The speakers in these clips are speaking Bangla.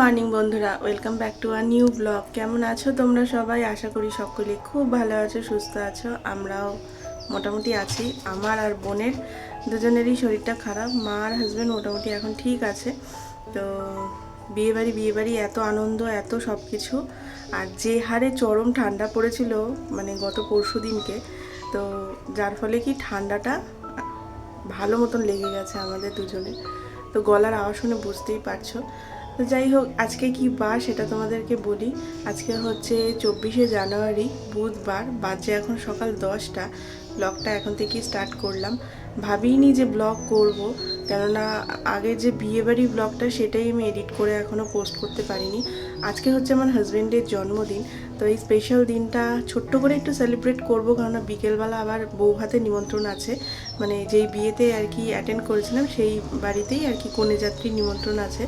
মর্নিং বন্ধুরা। Welcome back to our new blog কেমন আছো তোমরা সবাই? আশা করি সকলে খুব ভালো আছো, সুস্থ আছো। আমরাও মোটামুটি আছি। আমার আর বোনের দুজনেরই শরীরটা খারাপ। মা আর হাজব্যান্ড মোটামুটি এখন ঠিক আছে। তো বিয়েবাড়ি বিয়েবাড়ি এত আনন্দ, এত সব কিছু আর যে হারে চরম ঠান্ডা পড়েছিল মানে গত পরশু দিনকে, তো যার ফলে কি ঠান্ডাটা ভালো মতন লেগে গেছে আমাদের দুজনে তো গলার আওয়াজ শুনে বুঝতেই পারছ। তো যাই হোক, আজকে কি বার সেটা তোমাদেরকে বলি। আজকে হচ্ছে চব্বিশে জানুয়ারি, বুধবার, বাজে এখন সকাল দশটা। ব্লগটা এখন থেকেই স্টার্ট করলাম। ভাবিনি যে ব্লগ করব, কেননা আগের যে বিয়েবাড়ি ব্লগটা সেটাই আমি এডিট করে এখনও পোস্ট করতে পারিনি। আজকে হচ্ছে আমার হাজব্যান্ডের জন্মদিন, তো এই স্পেশাল দিনটা ছোট্ট করে একটু সেলিব্রেট করব, কেননা বিকেলবেলা আবার বউ হাতে নিমন্ত্রণ আছে। মানে যেই বিয়েতে আর কি অ্যাটেন্ড করেছিলাম, সেই বাড়িতেই আর কি কনে যাত্রীর নিমন্ত্রণ আছে।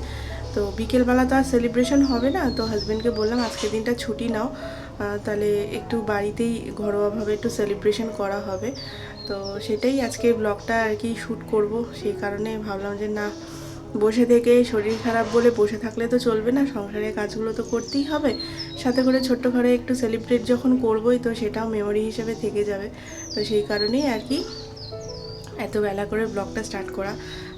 তো বিকেলবেলা তো আর সেলিব্রেশন হবে না। তো হাজব্যান্ডকে বললাম, আজকের দিনটা ছুটি নাও। তাহলে একটু বাড়িতেই ঘরোয়াভাবে একটু সেলিব্রেশন করা হবে। তো সেটাই আজকে ব্লগটা আর কি শ্যুট করব। সেই কারণে ভাবলাম যে, না, বসে থেকে শরীর খারাপ বলে বসে থাকলে তো চলবে না। সংসারের কাজগুলো তো করতেই হবে। সাথে করে ছোট্ট ঘরে একটু সেলিব্রেট যখন করবোই, তো সেটাও মেমোরি হিসেবে থেকে যাবে। তো সেই কারণেই আর কি এত বেলা করে ব্লগটা স্টার্ট করা।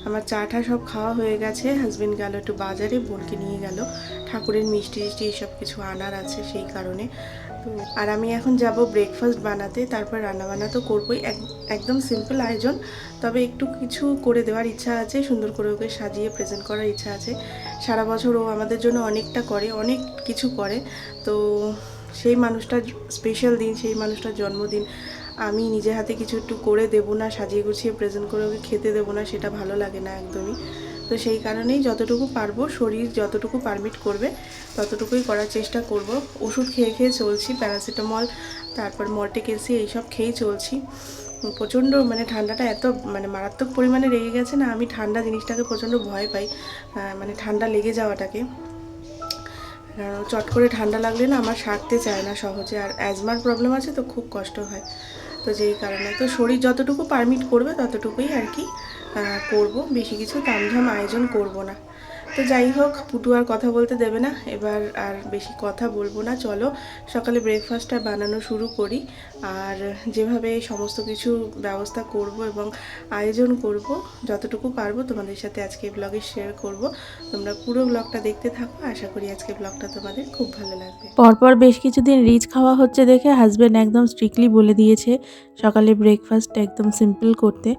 আমার চাটা সব খাওয়া হয়ে গেছে হাজবেন্ড গেল একটু বাজারে, বোনকে নিয়ে গেল। ঠাকুরের মিষ্টি টিষ্টি এইসব কিছু আনার আছে সেই কারণে। তো আর আমি এখন যাব ব্রেকফাস্ট বানাতে, তারপর রান্নাবান্না তো করবোই, এক- একদম সিম্পল আয়োজন। তবে একটু কিছু করে দেওয়ার ইচ্ছা আছে, সুন্দর করে ওকে সাজিয়ে প্রেজেন্ট করার ইচ্ছা আছে। সারা বছর ও আমাদের জন্য অনেকটা করে, অনেক কিছু করে। তো সেই মানুষটার স্পেশাল দিন, সেই মানুষটার জন্মদিন আমি নিজে হাতে কিছু একটু করে দেবো না, সাজিয়ে গুছিয়ে প্রেজেন্ট করে ওকে খেতে দেবো না, সেটা ভালো লাগে না একদমই। তো সেই কারণেই যতটুকু পারব, শরীর যতটুকু পারমিট করবে, ততটুকুই করার চেষ্টা করব। ওষুধ খেয়ে খেয়ে চলছি প্যারাসিটামল তারপর মল্টিক এইসব খেয়েই চলছি। প্রচণ্ড মানে ঠান্ডাটা এত মানে মারাত্মক পরিমাণে লেগে গেছে না, আমি ঠান্ডা জিনিসটাকে প্রচণ্ড ভয় পাই মানে ঠান্ডা লেগে যাওয়াটাকে। চট করে ঠান্ডা লাগলে না আমার সারতে চায় না সহজে, আর অ্যাজমার প্রবলেম আছে তো খুব কষ্ট হয়। তো যেই কারণে। তো শরীর যতটুকু পারমিট করবে ততটুকুই আর কি করব। বেশি কিছু তামঝাম আয়োজন করব না। তো যাই হোক, পুটু আর কথা বলতে দেবে না। এবার আর বেশি কথা বলব না, চলো। সকালে ব্রেকফাস্টটা বানানো শুরু করি। আর যেভাবে সমস্ত কিছু ব্যবস্থা করব এবং আয়োজন করব, যতটুকু পারব তোমাদের সাথে আজকে ব্লগে শেয়ার করব। তোমরা পুরো ব্লগটা দেখতে থাকো। আশা করি আজকে ব্লগটা তোমাদের খুব ভালো লাগবে। পরপর বেশ কিছুদিন রিচ খাওয়া হচ্ছে দেখে হাজব্যান্ড একদম স্ট্রিক্টলি বলে দিয়েছে সকালে ব্রেকফাস্ট একদম সিম্পল করতে।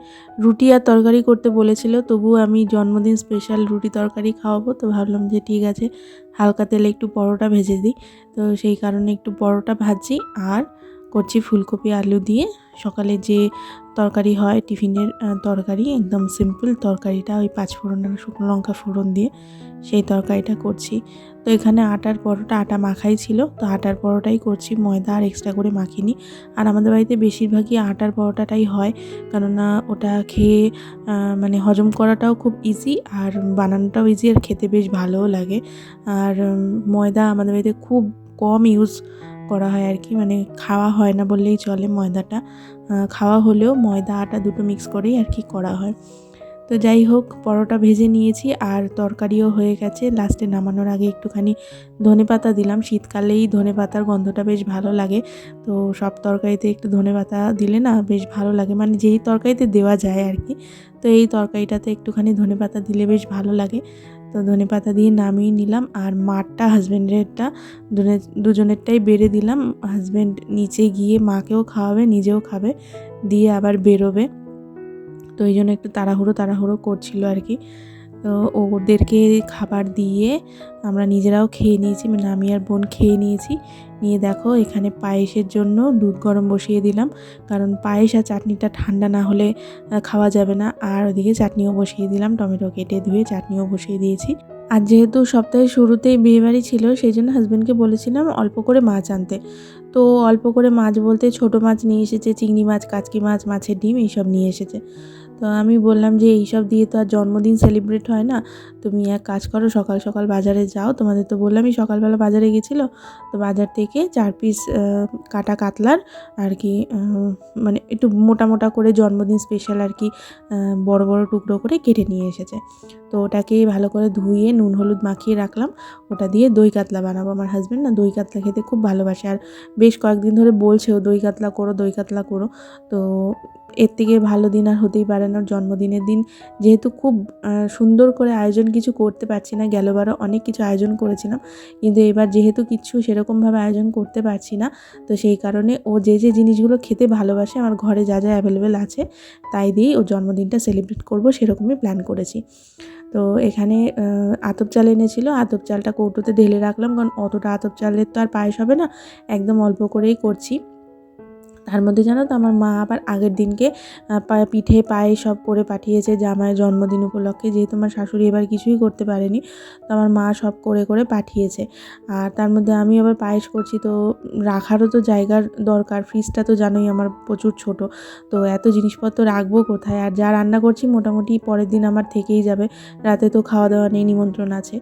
রুটি আর তরকারি করতে বলেছিল তবু আমি জন্মদিন স্পেশাল রুটি তরকারি খাওয়াবো। তো ভাবলাম যে ঠিক আছে, হালকা তেলে একটু পরোটা ভেজে দিই। তো সেই কারণে একটু পরোটা ভাজি আর করছি ফুলকপি, আলু দিয়ে। সকালে যে তরকারি হয়, টিফিনের তরকারি, একদম সিম্পল তরকারিটা, ওই পাঁচ ফোড়ন শুকনো লঙ্কা ফোড়ন দিয়ে, সেই তরকারিটা করছি। তো এখানে আটার পরোটা, আটা মাখাই ছিল। তো আটার পরোটাই করছি, ময়দা আর এক্সট্রা করে মাখিনি। আর আমাদের বাড়িতে বেশিরভাগই আটার পরোটাটাই হয়। কেননা ওটা খেয়ে মানে হজম করাটাও খুব ইজি আর বানানোটাও ইজি আর খেতে বেশ ভালোও লাগে। আর ময়দা আমাদের বাড়িতে খুব কম ইউজ করা হয় আর কি। মানে খাওয়া হয় না বললেই চলে ময়দাটা। খাওয়া হলেও ময়দা, আটা দুটো মিক্স করেই আর কি করা হয়। তো যাই হোক, পরোটা ভেজে নিয়েছি আর তরকারিও হয়ে গেছে। লাস্টে নামানোর আগে একটুখানি ধনেপাতা দিলাম। শীতকালেই ধনেপাতার গন্ধটা বেশ ভালো লাগে। তো সব তরকারিতে একটু ধনেপাতা দিলে না বেশ ভালো লাগে। মানে যেই তরকারিতে দেওয়া যায় আর কি, তো এই তরকারিটাতে একটুখানি ধনেপাতা দিলে বেশ ভালো লাগে। তো ধনেপাতা দিয়ে নামিয়ে নিলাম আর মারটা হাজব্যান্ডেরটা দুজনে দুজনেরটাই বেড়ে দিলাম। হাজব্যান্ড নিচে গিয়ে মাকেও খাওয়াবে, নিজেও খাবে, দিয়ে আবার বেরোবে। তো এই জন্য একটু তাড়াহুড়ো তাড়াহুড়ো করছিল আর কি। তো ওদেরকে খাবার দিয়ে আমরা নিজেরাও খেয়ে নিয়েছি মানে আমি আর বোন খেয়ে নিয়েছি। নিয়ে দেখো এখানে পায়েসের জন্য দুধ গরম বসিয়ে দিলাম। কারণ পায়েস আর চাটনিটা ঠান্ডা না হলে খাওয়া যাবে না। আর ওদিকে চাটনিও বসিয়ে দিলাম, টমেটো কেটে ধুয়ে চাটনিও বসিয়ে দিয়েছি। আর যেহেতু সপ্তাহের শুরুতেই বিয়েবাড়ি ছিল, সেই জন্য হাজব্যান্ডকে বলেছিলাম অল্প করে মাছ আনতে। তো অল্প করে মাছ বলতে ছোট মাছ নিয়ে এসেছে, চিংড়ি মাছ, কাচকি মাছ, মাছের ডিম, এইসব নিয়ে এসেছে। তো আমি বললাম যে এইসব দিয়ে তো আর জন্মদিন সেলিব্রেট হয় না। তুমি এক কাজ করো, সকাল সকাল বাজারে যাও। তোমাদের তো বললামই সকালবেলা বাজারে গেছিল। তো বাজার থেকে চার পিস কাটা কাতলার আর কি মানে একটু মোটা মোটা করে জন্মদিন স্পেশাল আর কি বড় বড় টুকরো করে কেটে নিয়ে এসেছে। তো ওটাকে ভালো করে ধুয়ে নুন, হলুদ মাখিয়ে রাখলাম। ওটা দিয়ে দই কাতলা বানাবো। আমার হাজব্যান্ড না দই কাতলা খেতে খুব ভালোবাসে। আর বেশ কয়েকদিন ধরে বলছেও দই কাতলা করো, দই কাতলা করো। তো এর থেকে ভালো দিন আর হতেই পারে না জন্মদিনের দিন। যেহেতু খুব সুন্দর করে আয়োজন কিছু করতে পারছি না, গেলবারও অনেক কিছু আয়োজন করেছিলাম। কিন্তু এবার যেহেতু কিছু সেরকমভাবে আয়োজন করতে পারছি না, তো সেই কারণে ও যে যে জিনিসগুলো খেতে ভালোবাসে, আমার ঘরে যা যা অ্যাভেলেবেল আছে, তাই দিয়েই ওর জন্মদিনটা সেলিব্রেট করব সেরকমই প্ল্যান করেছি। তো এখানে আতপ চাল এনেছিল। আতপ চালটা কৌটোতে ঢেলে রাখলাম, কারণ অতটা আতপ চালের তো আর পায়েস হবে না। একদম অল্প করেই করছি। তার মধ্যে জানো তো আমার মা আবার আগের দিনকে পিঠে পায়ে সব করে পাঠিয়েছে জামাইয়ের জন্মদিন উপলক্ষে, যেহেতু আমার শাশুড়ি এবার কিছুই করতে পারেনি, তো আমার মা সব করে করে পাঠিয়েছে। আর তার মধ্যে আমি আবার পায়েস করছি, তো রাখারও তো জায়গার দরকার ফ্রিজটা তো জানোই আমার প্রচুর ছোট, তো এত জিনিসপত্র রাখব কোথায়? আর যা রান্না করছি মোটামুটি পরের দিন আমার থেকেই যাবে, রাতে তো খাওয়া দাওয়া নেই, নিমন্ত্রণ আছে।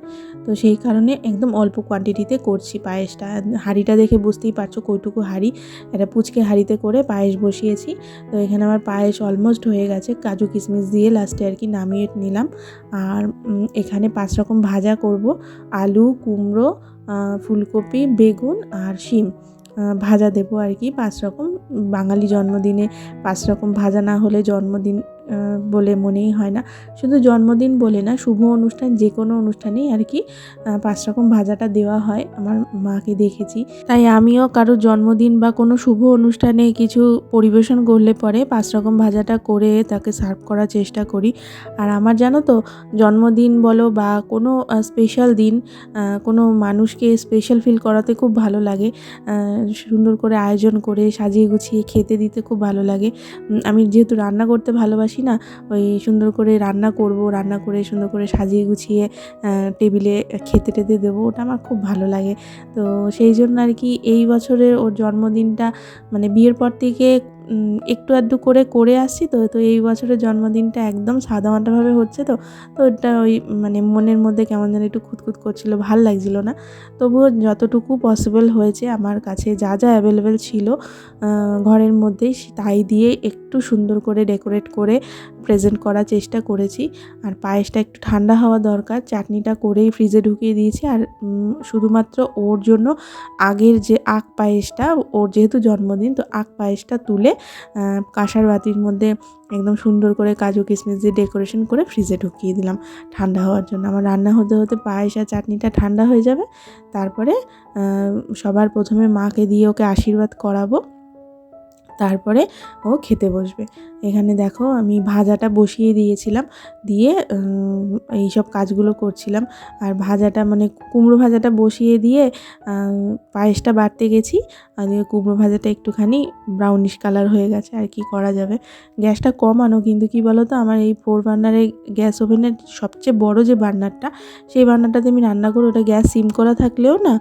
তো সেই কারণে একদম অল্প কোয়ান্টিটিতে করছি পায়েসটা। হাঁড়িটা দেখে বুঝতেই পারছ কইটুকু হাঁড়ি, একটা পুচকে হাঁড়িতে করে পায়েস বসিয়েছি। তো এখানে আমার পায়েস অলমোস্ট হয়ে গেছে। কাজু কিশমিশ দিয়ে লাস্টে আর কি নামিয়ে নিলাম। আর এখানে পাঁচ রকম ভাজা করব। আলু, কুমড়ো ফুলকপি, বেগুন আর শিম। ভাজা দেবো আর কি পাঁচ রকম। বাঙালি জন্মদিনে পাঁচ রকম ভাজা না হলে জন্মদিন বলে মনেই হয় না। শুধু জন্মদিন বলে না, শুভ অনুষ্ঠান যে কোনো অনুষ্ঠানেই আর কি পাঁচ রকম ভাজাটা দেওয়া হয়। আমার মাকে দেখেছি। তাই আমিও কারও জন্মদিন বা কোনো শুভ অনুষ্ঠানে কিছু পরিবেশন করলে পরে পাঁচ রকম ভাজাটা করে তাকে সার্ভ করার চেষ্টা করি। আর আমার জানো তো, জন্মদিন বলো বা কোনো স্পেশাল দিন কোনো মানুষকে স্পেশাল ফিল করাতে খুব ভালো লাগে। সুন্দর করে আয়োজন করে সাজিয়ে গুছিয়ে খেতে দিতে খুব ভালো লাগে। আমি যেহেতু রান্না করতে ভালোবাসি না, ওই সুন্দর করে রান্না করব, রান্না করে সুন্দর করে সাজিয়ে গুছিয়ে টেবিলে খেতে টেতে দেবো, ওটা আমার খুব ভালো লাগে। তো সেই জন্য আর কি এই বছরের ওর জন্মদিনটা মানে বিয়ের পর থেকে একটু আধটু করে করে আসছি তো তো এই বছরের জন্মদিনটা একদম সাদামাটাভাবে হচ্ছে তো তো ওটা ওই মানে মনের মধ্যে কেমন যেন একটু খুঁতখুত করছিল, ভালো লাগছিল না। তবুও যতটুকু পসিবল হয়েছে আমার কাছে যা যা অ্যাভেলেবেল ছিল ঘরের মধ্যেই তাই দিয়ে একটু সুন্দর করে ডেকোরেট করে প্রেজেন্ট করার চেষ্টা করেছি। আর পায়েসটা একটু ঠান্ডা হওয়া দরকার, চাটনিটা করেই ফ্রিজে ঢুকিয়ে দিয়েছি। আর শুধুমাত্র ওর জন্য আগের যে আখ পায়েসটা, ওর যেহেতু জন্মদিন, তো আখ পায়েসটা তুলে কাঁসার বাতির মধ্যে একদম সুন্দর করে কাজু কিশমিশ দিয়ে ডেকোরেশন করে ফ্রিজে ঢুকিয়ে দিলাম। ঠান্ডা হওয়ার জন্য। আমার রান্না হতে হতে পায়েস আর চাটনিটা ঠান্ডা হয়ে যাবে। তারপরে সবার প্রথমে মাকে দিয়ে ওকে আশীর্বাদ করাবো। তারপরে ও খেতে বসবে। এখানে দেখো, আমি ভাজাটা বসিয়ে দিয়েছিলাম। দিয়ে এই সব কাজগুলো করছিলাম। আর ভাজাটা মানে কুমড়ো ভাজাটা বসিয়ে দিয়ে পায়েসটা বাড়তে গেছি। দিয়ে কুমড়ো ভাজাটা একটুখানি ব্রাউনিশ কালার হয়ে গেছে, আর কি করা যাবে? গ্যাসটা কমানো কিন্তু কি বলো তো আমার এই ফোর বার্নারে গ্যাস ওভেনের সবচেয়ে বড় যে বার্নারটা সেই বার্নারটাতে আমি রান্না করি ওটা গ্যাস সিম করা থাকলেও না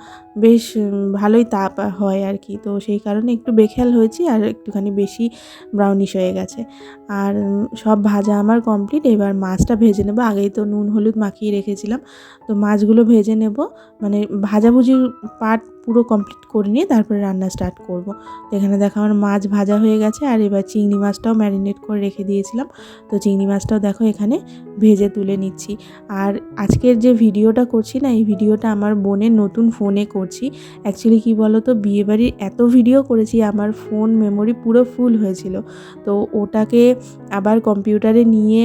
বেশ ভালোই তাপ হয় আর কি। তো সেই কারণে একটু বেখেয়াল হয়েছি আর একটুখানি বেশি ব্রাউনিশ হয়ে গেছে। আর সব ভাজা আমার কমপ্লিট এবার মাছটা ভেজে নেব। আগেই তো নুন, হলুদ মাখিয়ে রেখেছিলাম। তো মাছগুলো ভেজে নেব। মানে ভাজাভুজির পার্ট পুরো কমপ্লিট করে নিয়ে তারপরে রান্না স্টার্ট করব। তো এখানে দেখো আমার মাছ ভাজা হয়ে গেছে। আর এবার চিংড়ি মাছটাও ম্যারিনেট করে রেখে দিয়েছিলাম। তো চিংড়ি মাছটাও দেখো এখানে ভেজে তুলে নিচ্ছি। আর আজকের যে ভিডিওটা করছি না, এই ভিডিওটা আমার বোনের নতুন ফোনে করছি। অ্যাকচুয়ালি কী বলো তো বিয়েবাড়ির এত ভিডিও করেছি, আমার ফোন মেমোরি পুরো ফুল হয়েছিল। তো ওটাকে আবার কম্পিউটারে নিয়ে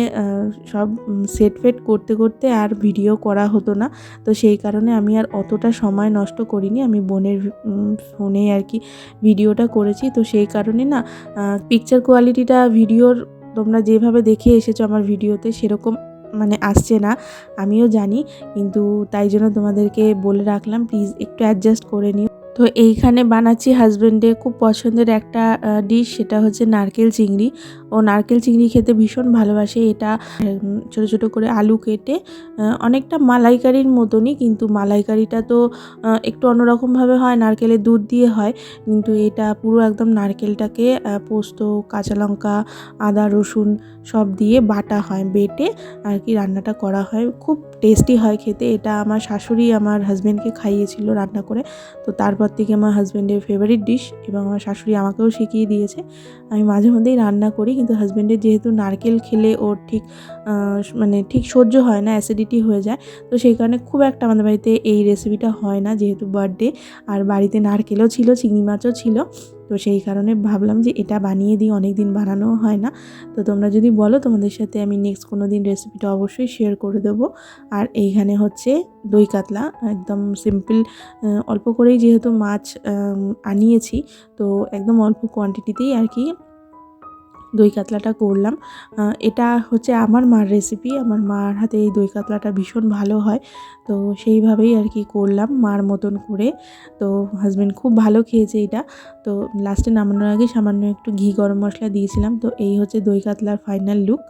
সব সেট ফেট করতে করতে আর ভিডিও করা হতো না। তো সেই কারণে আমি আর অতটা সময় নষ্ট করিনি। আমি বোনের ফোনে আর কি ভিডিওটা করেছি। তো সেই কারণে না পিকচার কোয়ালিটিটা ভিডিওর তোমরা যেভাবে দেখে এসেছ আমার ভিডিওতে সেরকম মানে আসছে না, আমিও জানি। কিন্তু তাই জন্য তোমাদেরকে বলে রাখলাম প্লিজ একটু অ্যাডজাস্ট করে নিও। তো এইখানে বানাচ্ছি হাজব্যান্ডের খুব পছন্দের একটা ডিশ সেটা হচ্ছে নারকেল চিংড়ি। ও নারকেল চিংড়ি খেতে ভীষণ ভালোবাসে। এটা ছোট ছোট করে আলু কেটে অনেকটা মালাইকারির মতনই, কিন্তু মালাইকারিটা তো একটু অন্যরকমভাবে হয়, নারকেলের দুধ দিয়ে হয়। কিন্তু এটা পুরো একদম নারকেলটাকে পোস্ত, কাঁচা লঙ্কা, আদা, রসুন সব দিয়ে বাটা হয়, বেটে আর কি রান্নাটা করা হয়। খুব টেস্টি হয় খেতে। এটা আমার শাশুড়ি আমার হাজব্যান্ডকে খাইয়েছিল রান্না করে। তো তারপর থেকে আমার হাজব্যান্ডের ফেভারিট ডিশ এবং আমার শাশুড়ি আমাকেও শিখিয়ে দিয়েছে। আমি মাঝে মধ্যেই রান্না করি কিন্তু হাজব্যান্ডের যেহেতু নারকেল খেলে ওর ঠিক মানে ঠিক সহ্য হয় না অ্যাসিডিটি হয়ে যায়। তো সেই কারণে খুব একটা আমাদের বাড়িতে এই রেসিপিটা হয় না যেহেতু বার্থডে আর বাড়িতে নারকেলও ছিল, চিংড়ি মাছও ছিল। তো সেই কারণে ভাবলাম যে এটা বানিয়ে দিই অনেক দিন বানানো হয় না। তো তোমরা যদি বলো তোমাদের সাথে আমি নেক্সট কোনো দিন রেসিপিটা অবশ্যই শেয়ার করে দেবো। আর এইখানে হচ্ছে দই কাতলা, একদম সিম্পল অল্প করেই যেহেতু মাছ আনিয়েছি, তো একদম অল্প কোয়ান্টিটিতেই আর কি দই কাতলাটা করলাম। এটা হচ্ছে আমার মার রেসিপি আমার মার হাতে এই দই কাতলাটা ভীষণ ভালো হয়। তো সেইভাবেই আর কি করলাম মার মতন করে। তো হাজব্যান্ড খুব ভালো খেয়েছে এটা। তো লাস্টে নামানোর আগে সামান্য একটু ঘি গরম মশলা দিয়েছিলাম। তো এই হচ্ছে দই কাতলার ফাইনাল লুক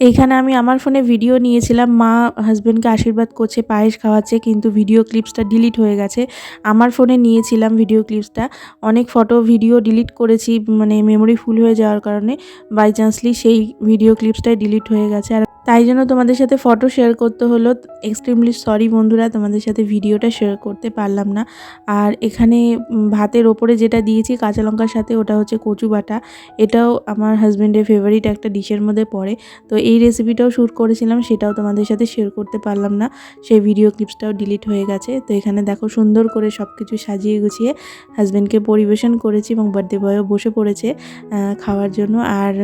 এইখানে আমি আমার ফোনে ভিডিও নিয়েছিলাম, মা হাজব্যান্ডকে আশীর্বাদ করছে, পায়েস খাওয়াচ্ছে, কিন্তু ভিডিও ক্লিপসটা ডিলিট হয়ে গেছে। আমার ফোনে নিয়েছিলাম ভিডিও ক্লিপসটা অনেক ফটো ভিডিও ডিলিট করেছি মানে মেমোরি ফুল হয়ে যাওয়ার কারণে। বাই চান্সলি সেই ভিডিও ক্লিপসটাই ডিলিট হয়ে গেছে। আর তাই জন্য তোমাদের সাথে ফটো শেয়ার করতে হলো। এক্সট্রিমলি সরি বন্ধুরা, তোমাদের সাথে ভিডিওটা শেয়ার করতে পারলাম না। আর এখানে ভাতের ওপরে যেটা দিয়েছি, কাঁচা লঙ্কার সাথে, ওটা হচ্ছে কচু বাটা। এটাও আমার হাজব্যান্ডের ফেভারিট একটা ডিশের মধ্যে পড়ে। তো এই রেসিপিটাও শ্যুট করেছিলাম, সেটাও তোমাদের সাথে শেয়ার করতে পারলাম না। সেই ভিডিও ক্লিপসটাও ডিলিট হয়ে গেছে। তো এখানে দেখো, সুন্দর করে সব কিছু সাজিয়ে গুছিয়ে হাজব্যান্ডকে পরিবেশন করেছি এবং বার্থডে বয়ও বসে পড়েছে খাওয়ার জন্য। আর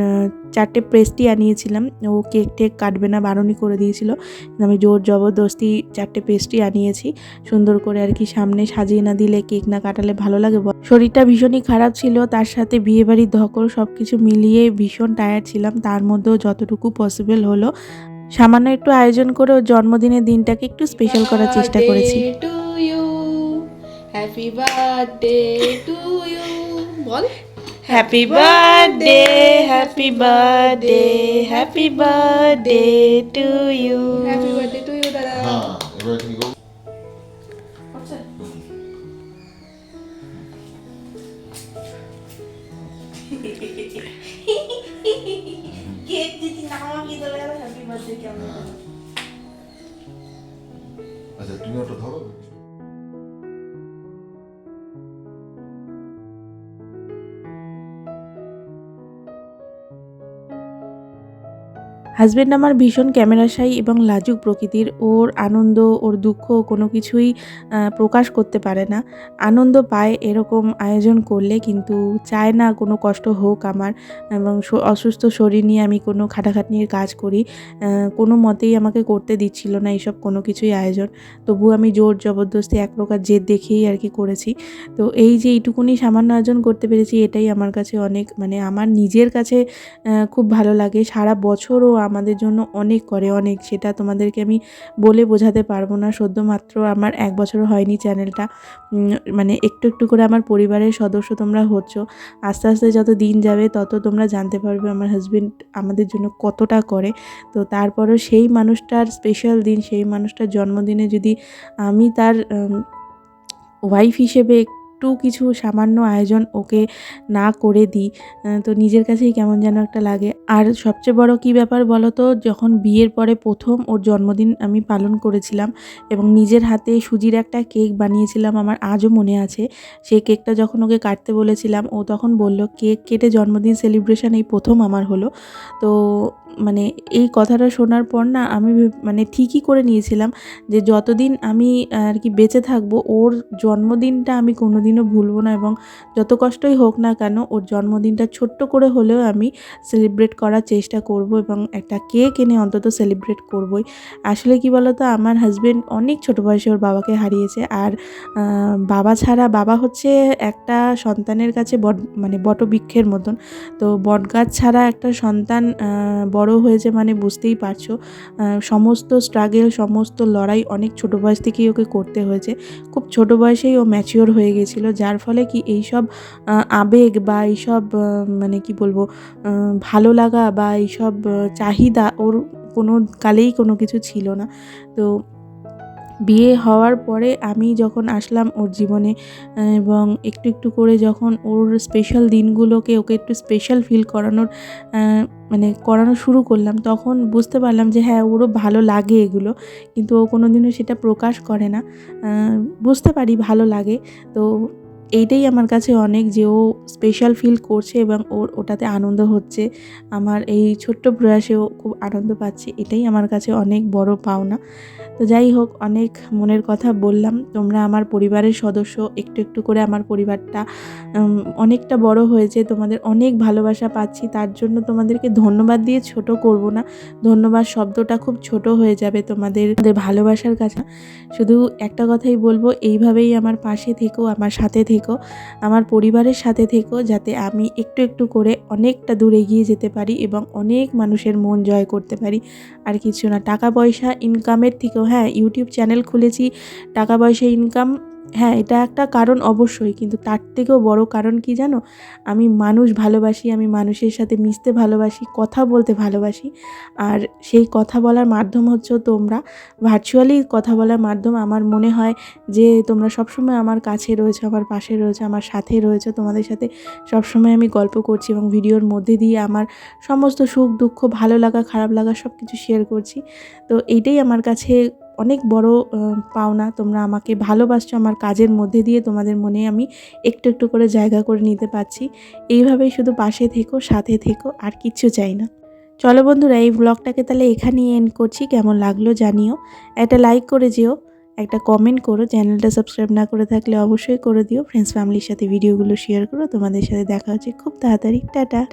চারটে পেস্ট্রি আনিয়েছিলাম। ও কেক টেক কাটবে না বারণই করে দিয়েছিল। আমি জোর জবরদস্তি চারটে পেস্ট্রি আনিয়েছি। সুন্দর করে আর কি সামনে সাজিয়ে না দিলে কেক না কাটালে ভালো লাগে? শরীরটা ভীষণই খারাপ ছিল। তার সাথে বিয়েবাড়ির ধকল সব কিছু মিলিয়ে ভীষণ টায়ার্ড ছিলাম। তার মধ্যেও যতটুকু পসিবল হলো। সামান্য একটু আয়োজন করে ওর জন্মদিনের দিনটাকে একটু স্পেশাল করার চেষ্টা করেছি। Two you happy birthday to you বল। Happy birthday happy birthday happy birthday to you happy birthday to you দাদা এবার কি করব কেক যদি না আমাকে চলে গেল হ্যাপি বার্থডে কেমন আচ্ছা তুমি ওটা ধরো। হাজব্যান্ড আমার ভীষণ ক্যামেরাশাই এবং লাজুক প্রকৃতির। ওর আনন্দ, ওর দুঃখ কোনো কিছুই প্রকাশ করতে পারে না। আনন্দ পায় এরকম আয়োজন করলে কিন্তু চায় না কোনো কষ্ট হোক আমার এবং অসুস্থ শরীর নিয়ে আমি কোনো খাটাখাটনির কাজ করি। কোনো মতেই আমাকে করতে দিচ্ছিল না এইসব কোনো কিছুই আয়োজন। তবু আমি জোর জবরদস্তি এক প্রকার জেদ দেখেই আর কি করেছি। তো এই যে এইটুকুনি সামান্য আয়োজন করতে পেরেছি, এটাই আমার কাছে অনেক মানে আমার নিজের কাছে খুব ভালো লাগে। সারা বছরও আমাদের জন্য অনেক করে অনেক। সেটা তোমাদেরকে আমি বলে বোঝাতে পারব না। সদ্য মাত্র আমার এক বছর হয়নি চ্যানেলটা। মানে একটু একটু করে আমার পরিবারের সদস্য তোমরা হচ্ছ। আস্তে আস্তে যত দিন যাবে, তত তোমরা জানতে পারবে আমার হাজব্যান্ড আমাদের জন্য কতটা করে। তো তারপরও সেই মানুষটার স্পেশাল দিন, সেই মানুষটার জন্মদিনে যদি আমি তার ওয়াইফ হিসেবে একটু কিছু সামান্য আয়োজন ওকে না করে দিই। তো নিজের কাছেই কেমন যেন একটা লাগে। আর সবচেয়ে বড় কি ব্যাপার বলো তো যখন বিয়ের পরে প্রথম ওর জন্মদিন আমি পালন করেছিলাম এবং নিজের হাতে সুজির একটা কেক বানিয়েছিলাম, আমার আজও মনে আছে। সেই কেকটা যখন ওকে কাটতে বলেছিলাম, ও তখন বলল, কেক কেটে জন্মদিন সেলিব্রেশন এই প্রথম আমার হলো। তো মানে এই কথাটা শোনার পর না আমি মানে ঠিকই করে নিয়েছিলাম যে যতদিন আমি আর কি বেঁচে থাকব, ওর জন্মদিনটা আমি কোনোদিনও ভুলবো না এবং যত কষ্টই হোক না কেন, ওর জন্মদিনটা ছোট্ট করে হলেও আমি সেলিব্রেট করার চেষ্টা করব এবং একটা কেক এনে অন্তত সেলিব্রেট করবই। আসলে কি বলতো, আমার হাজব্যান্ড অনেক ছোট বয়সে ওর বাবাকে হারিয়েছে আর বাবা ছাড়া, বাবা হচ্ছে একটা সন্তানের কাছে বট মানে বটবৃক্ষের মতন। তো বটগাছ ছাড়া একটা সন্তান বড় বড় হয়েছে মানে বুঝতেই পারছ। সমস্ত স্ট্রাগেল সমস্ত লড়াই অনেক ছোট বয়স থেকেই ওকে করতে হয়েছে। খুব ছোট বয়সেই ও ম্যাচিওর হয়ে গেছিল, যার ফলে কি এইসব আবেগ বা এইসব মানে কি বলব ভালো লাগা বা এইসব চাহিদা ওর কোনো কালেই কোনো কিছু ছিল না। তো বিয়ে হওয়ার পরে আমি যখন আসলাম ওর জীবনে, এবং একটু একটু করে যখন ওর স্পেশাল দিনগুলোকে ওকে একটু স্পেশাল ফিল করানোর মানে করানো শুরু করলাম, তখন বুঝতে পারলাম যে হ্যাঁ ওরও ভালো লাগে এগুলো, কিন্তু ও কোনো দিনও সেটা প্রকাশ করে না। বুঝতে পারি ভালো লাগে। তো এইটাই আমার কাছে অনেক যে ও স্পেশাল ফিল করছে এবং ওর ওটাতে আনন্দ হচ্ছে। আমার এই ছোট্ট প্রয়াসেও খুব আনন্দ পাচ্ছে, এটাই আমার কাছে অনেক বড় পাওনা। তো যাই হোক, অনেক মনের কথা বললাম, তোমরা আমার পরিবারের সদস্য, একটু একটু করে আমার পরিবারটা অনেকটা বড় হয়েছে, তোমাদের অনেক ভালোবাসা পাচ্ছি, তার জন্য তোমাদেরকে ধন্যবাদ দিয়ে ছোট করব না। ধন্যবাদ শব্দটা খুব ছোট হয়ে যাবে তোমাদের ভালোবাসার কাছে। শুধু একটা কথাই বলব, এইভাবেই আমার পাশে থেকেও আমার সাথে থেকো, আমার পরিবারের সাথে থেকো যাতে আমি একটু একটু করে অনেকটা দূরে গিয়ে যেতে পারি এবং অনেক মানুষের মন জয় করতে পারি। আর কিছু না, টাকা পয়সা ইনকামের থেকেও হ্যাঁ ইউটিউব চ্যানেল খুলেছি, টাকা পয়সা ইনকাম হ্যাঁ এটা একটা কারণ অবশ্যই, কিন্তু তার থেকেও বড় কারণ কি জানো? আমি মানুষ ভালোবাসি, আমি মানুষের সাথে মিশতে ভালোবাসি, কথা বলতে ভালোবাসি, আর সেই কথা বলার মাধ্যম হচ্ছে তোমরা ভার্চুয়ালি কথা বলার মাধ্যম আমার মনে হয় যে তোমরা সবসময় আমার কাছে রয়েছে, আমার পাশে রয়েছে, আমার সাথে রয়েছে, তোমাদের সাথে সবসময় আমি গল্প করছি এবং ভিডিওর মধ্যে দিয়ে আমার সমস্ত সুখ, দুঃখ, ভালো লাগা, খারাপ লাগা সব কিছু শেয়ার করছি। তো এইটাই আমার কাছে অনেক বড় পাওনা। তোমরা আমাকে ভালোবাসছো, আমার কাজের মধ্যে দিয়ে তোমাদের মনে আমি একটু একটু করে জায়গা করে নিতে পারছি। এইভাবেই শুধু পাশে থেকো, সাথে থেকো, আর কিচ্ছু চাই না। চলো বন্ধুরা, এই ব্লগটাকে তাহলে এখানেই এন্ড করছি। কেমন লাগল জানিও। একটা লাইক করে যেও, একটা কমেন্ট করো। চ্যানেলটা সাবস্ক্রাইব না করে থাকলে অবশ্যই করে দিও। ফ্রেন্ডস ফ্যামিলির সাথে ভিডিওগুলো শেয়ার করো। তোমাদের সাথে দেখা হচ্ছে। খুব তাড়াতাড়ি। টাটা।